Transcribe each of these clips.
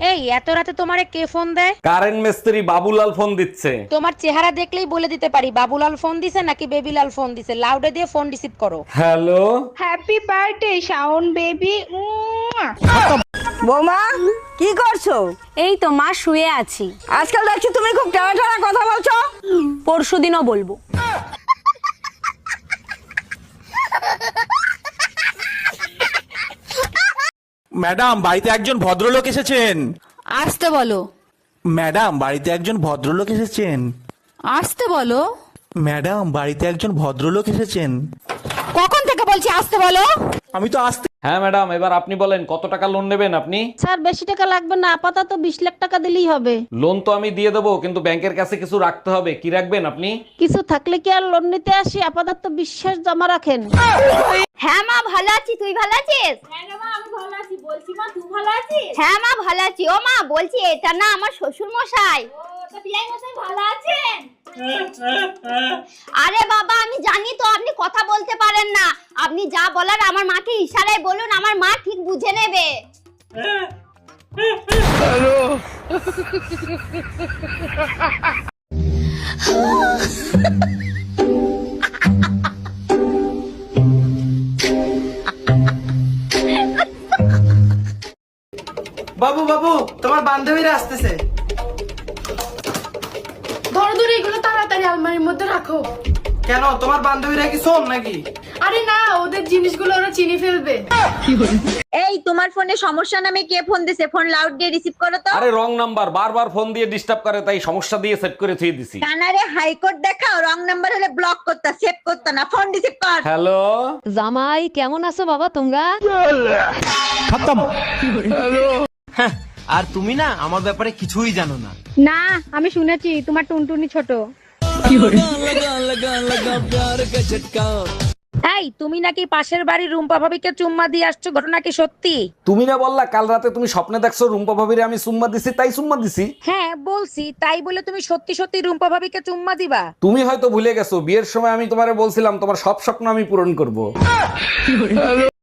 এই এত রাতে তোমারে কে ফোন দেয়? কারেন্ট মিস্ত্রি বাবুলাল ফোন দিচ্ছে। তোমার চেহারা দেখলেই বলে দিতে পারি বাবুলাল ফোন দিছে নাকি বেবিলাল ফোন দিছে? লাউডে দিয়ে ফোন রিসিভ করো। Hello happy birthday Shaon baby বৌমা কি করছ? এই তো মা শুয়ে আছি। আজকাল দেখছি তুমি খুব টানা টানা কথা বলছো। পরশু দিনও বলব। ম্যাডাম বাড়িতে একজন ভদ্রলোক এসেছেন। আসতে বলো। ম্যাডাম বাড়িতে একজন ভদ্রলোক এসেছেন। আসতে বলো। ম্যাডাম বাড়িতে একজন ভদ্রলোক এসেছেন। কখন থেকে বলছি আসতে বলো? আমি তো আসতে হ্যাঁ ম্যাডাম এবার আপনি বলেন কত টাকা লোন নেবেন আপনি? স্যার বেশি টাকা লাগবে না আপাতত বিশ লাখ টাকা দিলেই হবে। লোন তো আমি দিয়ে দেবো কিন্তু ব্যাংকের কাছে কিছু রাখতে হবে কি রাখবেন আপনি? কিছু থাকলে কি আর লোন নিতে আসি? আপাতত বিশ্বাস জমা রাখেন। হ্যাঁ মা ভালো আছি তুই ভালো আছিস? হ্যাঁ মা ভালো আছি ও মা বলছি এটা না আমার শ্বশুর মশাই আরে বাবা, আমি জানি তো, আপনি কথা বলতে পারেন না। আপনি যা বলার আমার মাকে ইশারায় বলুন, আমার মা ঠিক বুঝে নেবে। বাবু বাবু, তোমার বান্ধবীরা আসতেছে। ধরো ধরো এগুলো তাড়াতাড়ি আলমারির মধ্যে রাখো। কেন? তোমার বান্ধবীরা কি শোন নাকি? আরে না ওদের জিনিসগুলো ওরা চিনি ফেলবে। এই তোমার ফোনে সমস্যা নামে কে ফোন দিছে? ফোন লাউড দিয়ে রিসিভ করো তো। আরে রং নাম্বার বারবার ফোন দিয়ে ডিস্টার্ব করে তাই সমস্যা দিয়ে সেট করে থুয়ে দিছি। কানারে হাইকোর্ট দেখাও রং নাম্বার হলে ব্লক করতা সেভ করতা না ফোন রিসিভ কর। হ্যালো জামাই কেমন আছো বাবা তোমরা? আর তুমি না আমার ব্যাপারে কিছুই জানো না। না আমি শুনেছি তোমার টুনটুনি ছোট। এই তুমি নাকি পাশের বাড়ির রুম্পা ভাবিকে চুম্মা দিয়ে আসছো? ঘটনা কি সত্যি? তুমি না বললা কাল রাতে তুমি স্বপ্নে দেখছ রুম্পা ভাবিরে আমি সুম্মা দিছি তাই সুম্মা দিছি? হ্যাঁ বলছি তাই বলে তুমি সত্যি সত্যি রুম্পা ভাবিকে চুম্মা দিবা? তুমি হয়তো ভুলে গেছো বিয়ের সময় আমি তোমারে বলছিলাম তোমার সব স্বপ্ন আমি পূরণ করব।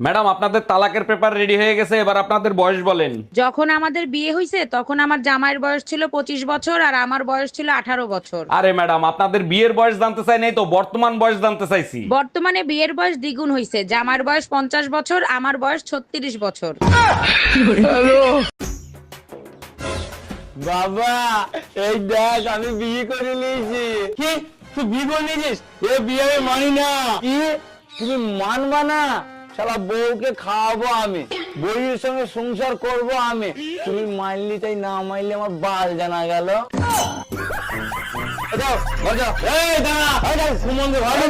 ম্যাডাম আপনাদের তালাকের পেপার রেডি হয়ে গেছে এবার আপনাদের বয়স বলেন। যখন আমাদের বিয়ে হয়েছে তখন আমার জামাইয়ের বয়স ছিল পঁচিশ বছর আর আমার বয়স ছিল আঠারো বছর। আরে ম্যাডাম আপনাদের বিয়ের বয়স জানতে চাই নাই তো বর্তমান বয়স জানতে চাইছি। বর্তমানে বিয়ের বয়স দ্বিগুণ হয়েছে জামার বয়স পঞ্চাশ বছর আমার বয়স ছত্রিশ বছর। বাবা এই দেখ আমি বিয়ে করে নিয়েছি। কি? তুই বিয়ে করে নিয়েছিস? এ বিয়ে আমি মানি না। কি? তুমি মানবা না? শালা বউকে খাওয়াবো আমি বইয়ের সঙ্গে সংসার করব আমি। তুমি মাইললি তাই না মানলে আমার বাল জানা গেল। এই দাঁড়া, এই ভালো